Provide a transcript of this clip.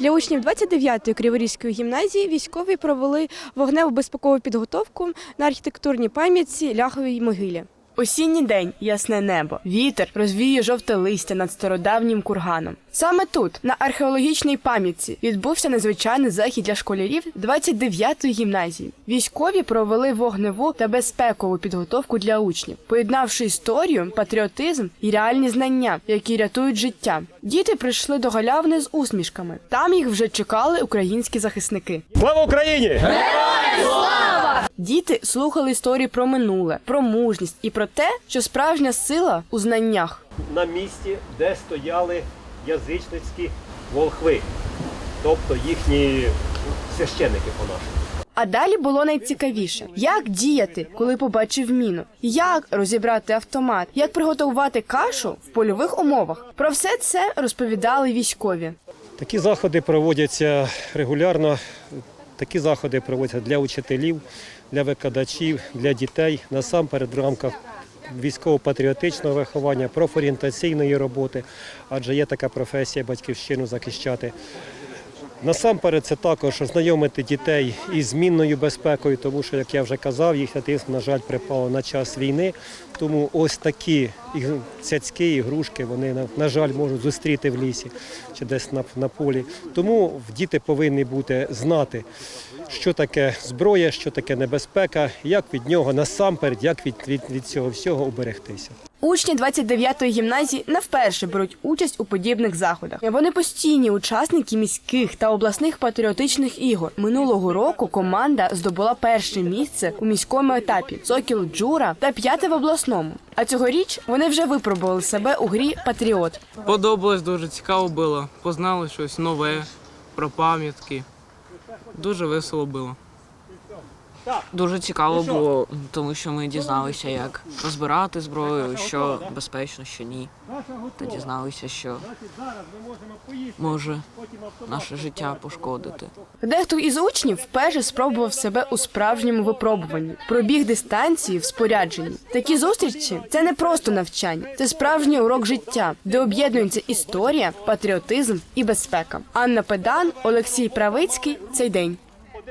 Для учнів 29-ї Криворізької гімназії військові провели вогневу безпекову підготовку на архітектурній пам'ятці Ляховій могилі. Осінній день, ясне небо, вітер розвіює жовте листя над стародавнім курганом. Саме тут, на археологічній пам'ятці, відбувся незвичайний захід для школярів 29-ї гімназії. Військові провели вогневу та безпекову підготовку для учнів, поєднавши історію, патріотизм і реальні знання, які рятують життя. Діти прийшли до галявини з усмішками. Там їх вже чекали українські захисники. Слава Україні! Діти слухали історії про минуле, про мужність і про те, що справжня сила у знаннях. На місці, де стояли язичницькі волхви, тобто їхні священники по-нашому. А далі було найцікавіше: як діяти, коли побачив міну, як розібрати автомат, як приготувати кашу в польових умовах. Про все це розповідали військові. Такі заходи проводяться регулярно. Такі заходи проводяться для учителів, для викладачів, для дітей, насамперед в рамках військово-патріотичного виховання, профорієнтаційної роботи, адже є така професія батьківщину захищати. Насамперед, це також ознайомити дітей із змінною безпекою, тому що, як я вже казав, їх дитинство, на жаль, припало на час війни. Тому ось такі цяцьки, ігрушки, вони, на жаль, можуть зустріти в лісі чи десь на, на полі. Тому діти повинні бути знати, що таке зброя, що таке небезпека, як від нього насамперед, як від, від, від цього всього уберегтися. Учні 29-ї гімназії не вперше беруть участь у подібних заходах. Вони постійні учасники міських та обласних патріотичних ігор. Минулого року команда здобула перше місце у міському етапі Сокіл Джура та п'яте в обласному. А цьогоріч вони вже випробували себе у грі Патріот. Подобалось, дуже цікаво було. Познали щось нове про пам'ятки. Дуже весело було. Дуже цікаво було, тому що ми дізналися, як розбирати зброю, що безпечно, що ні. Та дізналися, що може наше життя пошкодити. Дехто із учнів вперше спробував себе у справжньому випробуванні, пробіг дистанції в спорядженні. Такі зустрічі це не просто навчання, це справжній урок життя, де об'єднується історія, патріотизм і безпека. Анна Педан, Олексій Правицький. Цей день.